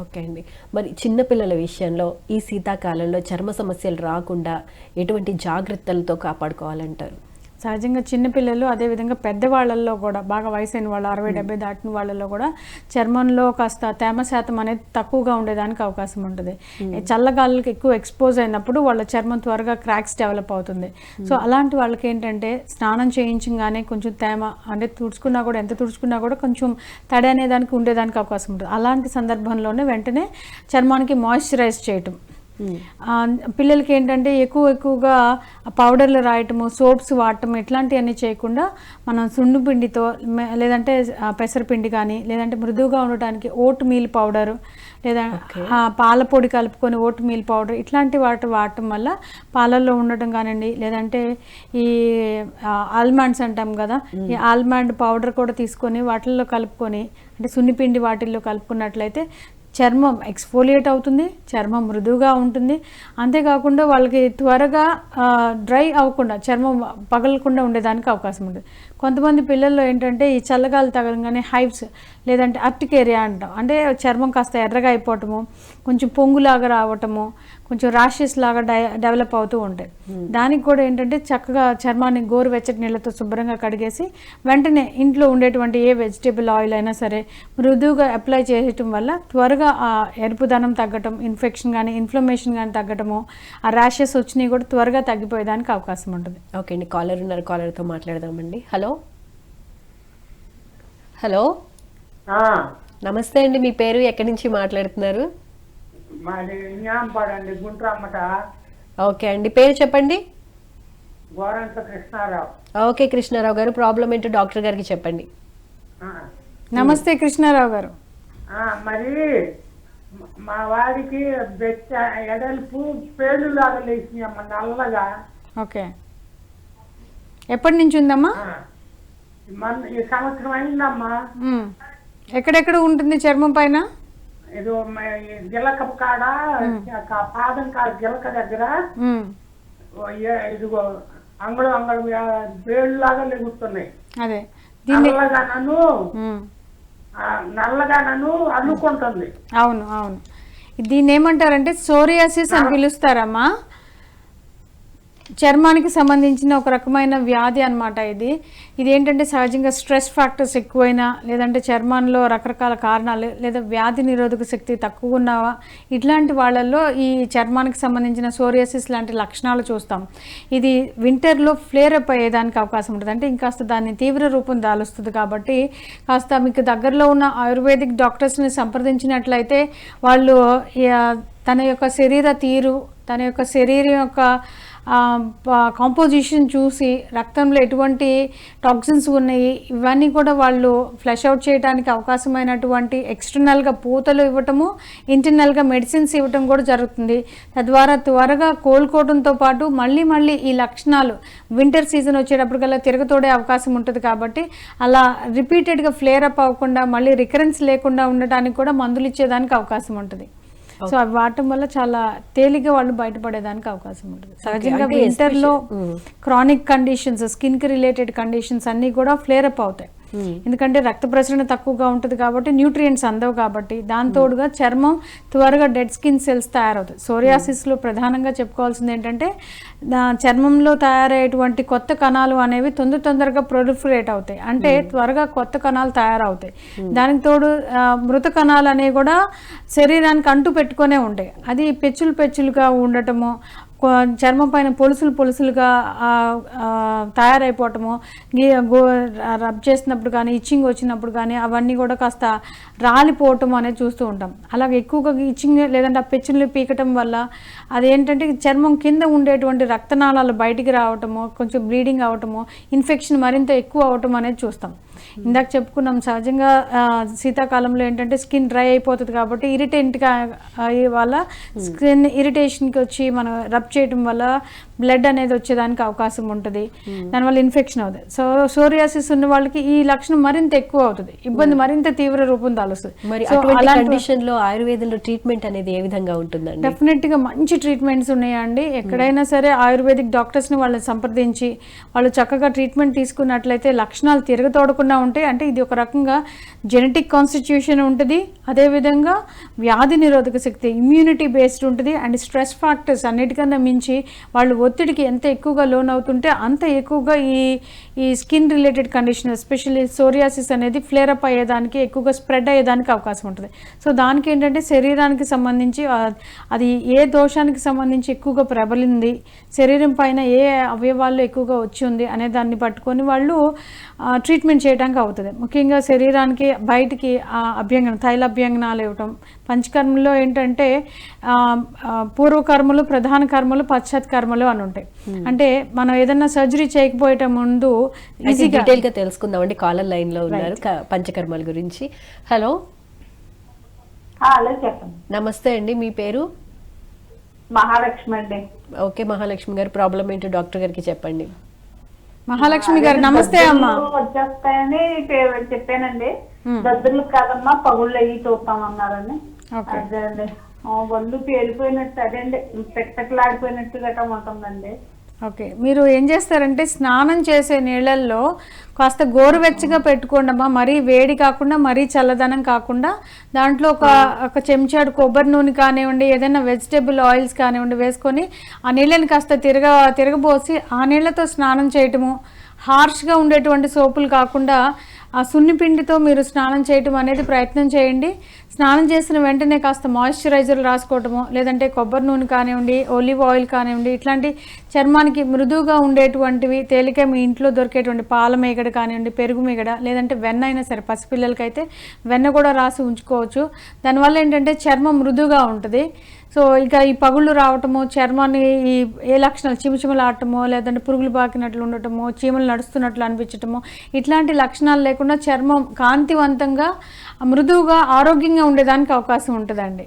Okay అండి. మరి చిన్నపిల్లల విషయంలో ఈ శీతాకాలంలో చర్మ సమస్యలు రాకుండా ఎటువంటి జాగ్రత్తలతో కాపాడుకోవాలంటారు? సహజంగా చిన్నపిల్లలు అదేవిధంగా పెద్దవాళ్ళల్లో కూడా బాగా వయసైన వాళ్ళు అరవై డెబ్బై దాటిన వాళ్ళలో కూడా చర్మంలో కాస్త తేమ శాతం అనేది తక్కువగా ఉండేదానికి అవకాశం ఉంటుంది. ఈ చల్లగాలులకు ఎక్కువ ఎక్స్పోజ్ అయినప్పుడు వాళ్ళ చర్మం త్వరగా క్రాక్స్ డెవలప్ అవుతుంది. సో అలాంటి వాళ్ళకి ఏంటంటే స్నానం చేయించగానే కొంచెం తేమ అంటే తుడుచుకున్నా కూడా ఎంత తుడుచుకున్నా కూడా కొంచెం తడి అనేదానికి ఉండేదానికి అవకాశం ఉంటుంది. అలాంటి సందర్భంలోనే వెంటనే చర్మానికి మాయిశ్చరైజ్ చేయటం. పిల్లలకి ఏంటంటే ఎక్కువ ఎక్కువగా పౌడర్లు రాయటము సోప్స్ వాడటం ఇట్లాంటివన్నీ చేయకుండా మనం సున్ను పిండితో లేదంటే పెసరపిండి కానీ లేదంటే మృదువుగా ఉండటానికి ఓట్ మీల్ పౌడర్ లేదా పాల పొడి కలుపుకొని ఓట్ మీల్ పౌడర్ ఇట్లాంటి వాటి వాడటం వల్ల పాలల్లో ఉండటం కానివ్వండి లేదంటే ఈ ఆల్మండ్స్ అంటాం కదా ఈ ఆల్మండ్ పౌడర్ కూడా తీసుకొని వాటిల్లో కలుపుకొని అంటే సున్నిపిండి వాటిల్లో కలుపుకున్నట్లయితే చర్మం ఎక్స్ఫోలియేట్ అవుతుంది చర్మం మృదువుగా ఉంటుంది. అంతేకాకుండా వాళ్ళకి త్వరగా డ్రై అవ్వకుండా చర్మం పగలకుండా ఉండేదానికి అవకాశం ఉంటుంది. కొంతమంది పిల్లల్లో ఏంటంటే ఈ చల్లగాలు తగలంగానే హైవ్స్ లేదంటే అర్టికేరియా అంటాం. అంటే చర్మం కాస్త ఎర్రగా అయిపోవటము కొంచెం పొంగులాగా రావటము కొంచెం ర్యాషెస్ లాగా డై డెవలప్ అవుతూ ఉంటాయి. దానికి కూడా ఏంటంటే చక్కగా చర్మాన్ని గోరువెచ్చటి నీళ్ళతో శుభ్రంగా కడిగేసి వెంటనే ఇంట్లో ఉండేటువంటి ఏ వెజిటేబుల్ ఆయిల్ అయినా సరే మృదువుగా అప్లై చేయటం వల్ల త్వరగా ఆ ఎరుపుదనం తగ్గటం ఇన్ఫెక్షన్ కానీ ఇన్ఫ్లమేషన్ కానీ తగ్గటము ఆ ర్యాషెస్ వచ్చినాయి కూడా త్వరగా తగ్గిపోయేదానికి అవకాశం ఉంటుంది. ఓకే అండి. కాలర్ ఉన్నారు కాలర్తో మాట్లాడదామండి. హలో? హలో? ఆ, నమస్తే అండి. మీ పేరు ఎక్కడి నుంచి మాట్లాడుతున్నారు? మాది న్యాంపాడండి గుంట్రమ్మట ఓకే అండి. పేరు చెప్పండి? గోరంత కృష్ణారావు. ఓకే కృష్ణారావు గారు. ప్రాబ్లం ఏంటో డాక్టర్ గారికి చెప్పండి. నమస్తే కృష్ణారావు గారు. మరి మ- వాడికి బెచ్చ ఎడల్పు పేలు లాగా లేచినాయమ్మ నల్లగా. ఓకే. ఎప్పటి నుంచి ఉందమ్మా? మన ఈ సంవత్సరం అయిందమ్మా. ఎక్కడెక్కడ ఉంటుంది చర్మం పైన? ఇది గిలక కాడ పాదం కాడ గిలక దగ్గర ఇదిగో అంగళం అంగళం పేలు లాగా లెగుతున్నాయి. అదే. నల్లగా నన్ను నల్లగా నన్ను అల్లుకుంటుంది. అవును అవును. దీన్ని ఏమంటారంటే సోరియాసిస్ అని పిలుస్తారమ్మా. చర్మానికి సంబంధించిన ఒక రకమైన వ్యాధి అన్నమాట ఇది. ఇది ఏంటంటే సహజంగా స్ట్రెస్ ఫ్యాక్టర్స్ ఎక్కువైనా లేదంటే చర్మంలో రకరకాల కారణాలు లేదా వ్యాధి నిరోధక శక్తి తక్కువ ఉన్నవా? ఇట్లాంటి వాళ్ళల్లో ఈ చర్మానికి సంబంధించిన సోరియాసిస్ లాంటి లక్షణాలు చూస్తాం. ఇది వింటర్లో ఫ్లేర్ అప్ అయ్యేదానికి అవకాశం ఉంటుంది. అంటే ఇంకాస్త దాన్ని తీవ్ర రూపం దాలుస్తుంది కాబట్టి కాస్త మీకు దగ్గరలో ఉన్న ఆయుర్వేదిక్ డాక్టర్స్ని సంప్రదించినట్లయితే వాళ్ళు తన యొక్క శరీర తీరు తన యొక్క శరీరం యొక్క కాంపోజిషన్ చూసి రక్తంలో ఎటువంటి టాక్సిన్స్ ఉన్నాయి ఇవన్నీ కూడా వాళ్ళు ఫ్లష్ అవుట్ చేయడానికి అవకాశమైనటువంటి ఎక్స్టర్నల్గా పూతలు ఇవ్వటము ఇంటర్నల్గా మెడిసిన్స్ ఇవ్వటం కూడా జరుగుతుంది. తద్వారా త్వరగా కోలుకోవడంతో పాటు మళ్ళీ మళ్ళీ ఈ లక్షణాలు వింటర్ సీజన్ వచ్చేటప్పటికల్లా తిరగతోడే అవకాశం ఉంటుంది కాబట్టి అలా రిపీటెడ్గా ఫ్లేర్ అప్ అవ్వకుండా మళ్ళీ రికరెన్స్ లేకుండా ఉండటానికి కూడా మందులు ఇచ్చేదానికి అవకాశం ఉంటుంది. సో అవి వాడటం వల్ల చాలా తేలిగ్గా వాళ్ళు బయటపడేదానికి అవకాశం ఉంటుంది. సహజంగా వింటర్లో క్రానిక్ కండిషన్స్ స్కిన్కి రిలేటెడ్ కండిషన్స్ అన్నీ కూడా ఫ్లేర్ అప్ అవుతాయి. ఎందుకంటే రక్త ప్రసరణ తక్కువగా ఉంటుంది కాబట్టి న్యూట్రియంట్స్ అందవు కాబట్టి దాని తోడుగా చర్మం త్వరగా డెడ్ స్కిన్ సెల్స్ తయారవుతాయి. సోరియాసిస్లో ప్రధానంగా చెప్పుకోవాల్సింది ఏంటంటే చర్మంలో తయారయ్యేటువంటి కొత్త కణాలు అనేవి తొందర తొందరగా ప్రొలిఫరేట్ అవుతాయి. అంటే త్వరగా కొత్త కణాలు తయారవుతాయి. దానికి తోడు మృత కణాలు అనేవి కూడా శరీరానికి అంటు పెట్టుకొనే ఉంటాయి. అది పెచ్చులు పెచ్చులుగా ఉండటము చర్మం పైన పొలుసులు పొలుసులుగా తయారైపోవటము గో- రబ్ చేసినప్పుడు కానీ ఇచ్చింగ్ వచ్చినప్పుడు కానీ అవన్నీ కూడా కాస్త రాలిపోవటం అనేది చూస్తూ ఉంటాం. అలాగే ఎక్కువగా ఇచ్చింగ్ లేదంటే ఆ పెచ్చులు పీకటం వల్ల అదేంటంటే చర్మం కింద ఉండేటువంటి రక్తనాళాలు బయటికి రావటము కొంచెం బ్లీడింగ్ అవటము ఇన్ఫెక్షన్ మరింత ఎక్కువ అవటం అనేది చూస్తాం. ఇందాక చెప్పుకున్నాం సహజంగా శీతాకాలంలో ఏంటంటే స్కిన్ డ్రై అయిపోతుంది కాబట్టి ఇరిటెంట్గా అయ్యే వల్ల స్కిన్ ఇరిటేషన్కి వచ్చి మనం రబ్ చేయడం వల్ల బ్లడ్ అనేది వచ్చేదానికి అవకాశం ఉంటుంది. దానివల్ల ఇన్ఫెక్షన్ అవుతుంది. సో సోరియాసిస్ ఉన్న వాళ్ళకి ఈ లక్షణం మరింత ఎక్కువ అవుతుంది. ఇబ్బంది మరింత తీవ్ర రూపం దాలుస్తుంది. మరి ఆయుర్వేదంలో ట్రీట్మెంట్ అనేది ఏ విధంగా ఉంటుందండి? డెఫినెట్గా మంచి ట్రీట్మెంట్స్ ఉన్నాయండి. ఎక్కడైనా సరే ఆయుర్వేదిక్ డాక్టర్స్ని వాళ్ళని సంప్రదించి వాళ్ళు చక్కగా ట్రీట్మెంట్ తీసుకున్నట్లయితే లక్షణాలు తిరగతోడకుండా ఉంటాయి అంటే ఇది ఒక రకంగా జెనెటిక్ కాన్స్టిట్యూషన్ ఉంటుంది. అదేవిధంగా వ్యాధి నిరోధక శక్తి ఇమ్యూనిటీ బేస్డ్ ఉంటుంది. అండ్ స్ట్రెస్ ఫ్యాక్టర్స్ అన్నిటికన్నా మించి వాళ్ళు ఒత్తిడికి ఎంత ఎక్కువగా లోన్ అవుతుంటే అంత ఎక్కువగా ఈ ఈ skin related condition especially psoriasis అనేది ఫ్లేరప్ అయ్యేదానికి ఎక్కువగా స్ప్రెడ్ అయ్యేదానికి అవకాశం ఉంటుంది. సో దానికి ఏంటంటే శరీరానికి సంబంధించి అది ఏ దోషానికి సంబంధించి ఎక్కువగా ప్రబలింది శరీరం పైన ఏ అవయవాల్లో ఎక్కువగా వచ్చి ఉంది అనే దాన్ని పట్టుకొని వాళ్ళు ట్రీట్మెంట్ చేయడానికి అవుతుంది. ముఖ్యంగా శరీరానికి బయటికి ఆ, అభ్యంగన తైల అభ్యంగనాలు ఇవ్వటం. పంచకర్మలో ఏంటంటే పూర్వకర్మలు ప్రధాన కర్మలు పశ్చాత్ కర్మలు అని ఉంటాయి. అంటే మనం ఏదైనా సర్జరీ చేయకపోయేట ముందు ఈజీగా డీటెయిల్గా తెలుసుకుందామండి. కాలర్ లైన్లో ఉన్నారు పంచకర్మల గురించి. హలో. నమస్తే అండి. మీ పేరు? మహాలక్ష్మి అండి. ఓకే మహాలక్ష్మి గారు. ప్రాబ్లం ఏంటో? డాక్టర్ గారికి చెప్పండి. మహాలక్ష్మి గారు నమస్తే అమ్మా. వచ్చేస్తాయని చెప్పానండి. దద్దుర్లు కాదమ్మా పగుళ్ళు అయ్యి ఓకే. అదే అండి. ఒళ్ళు పేలిపోయినట్టు అదే అండి పెక్కలాడిపోయినట్టు గట్రా ఉంటుందండి ఓకే. మీరు ఏం చేస్తారంటే స్నానం చేసే నీళ్ళల్లో కాస్త గోరువెచ్చగా పెట్టుకోండమ్మా మరీ వేడి కాకుండా మరీ చల్లదనం కాకుండా దాంట్లో ఒక ఒక చెంచాడు కొబ్బరి నూనె కానివ్వండి ఏదైనా వెజిటేబుల్ ఆయిల్స్ కానివ్వండి వేసుకొని ఆ నీళ్ళని కాస్త తిరగ తిరగబోసి ఆ నీళ్ళతో స్నానం చేయటము హార్ష్గా ఉండేటువంటి సోపులు కాకుండా ఆ సున్నిపిండితో మీరు స్నానం చేయటం అనేది ప్రయత్నం చేయండి. స్నానం చేసిన వెంటనే కాస్త మాయిశ్చరైజర్లు రాసుకోవటము లేదంటే కొబ్బరి నూనె కానివ్వండి ఒలివ్ ఆయిల్ కానివ్వండి ఇట్లాంటి చర్మానికి మృదువుగా ఉండేటువంటివి తేలిక మీ ఇంట్లో దొరికేటువంటి పాల మేగడ కానివ్వండి పెరుగు మేగడ లేదంటే వెన్న అయినా సరే పసిపిల్లలకైతే వెన్న కూడా రాసి ఉంచుకోవచ్చు. దానివల్ల ఏంటంటే చర్మం మృదువుగా ఉంటుంది. సో ఇక ఈ పగుళ్ళు రావటము చర్మాన్ని ఈ ఏ లక్షణాలు చిమచిమలాడటమో లేదంటే పురుగులు పాకినట్లు ఉండటము చీమలు నడుస్తున్నట్లు అనిపించటము ఇట్లాంటి లక్షణాలు లేకుండా చర్మం కాంతివంతంగా మృదువుగా ఆరోగ్యంగా ఉండేదానికి అవకాశం ఉంటుందండి.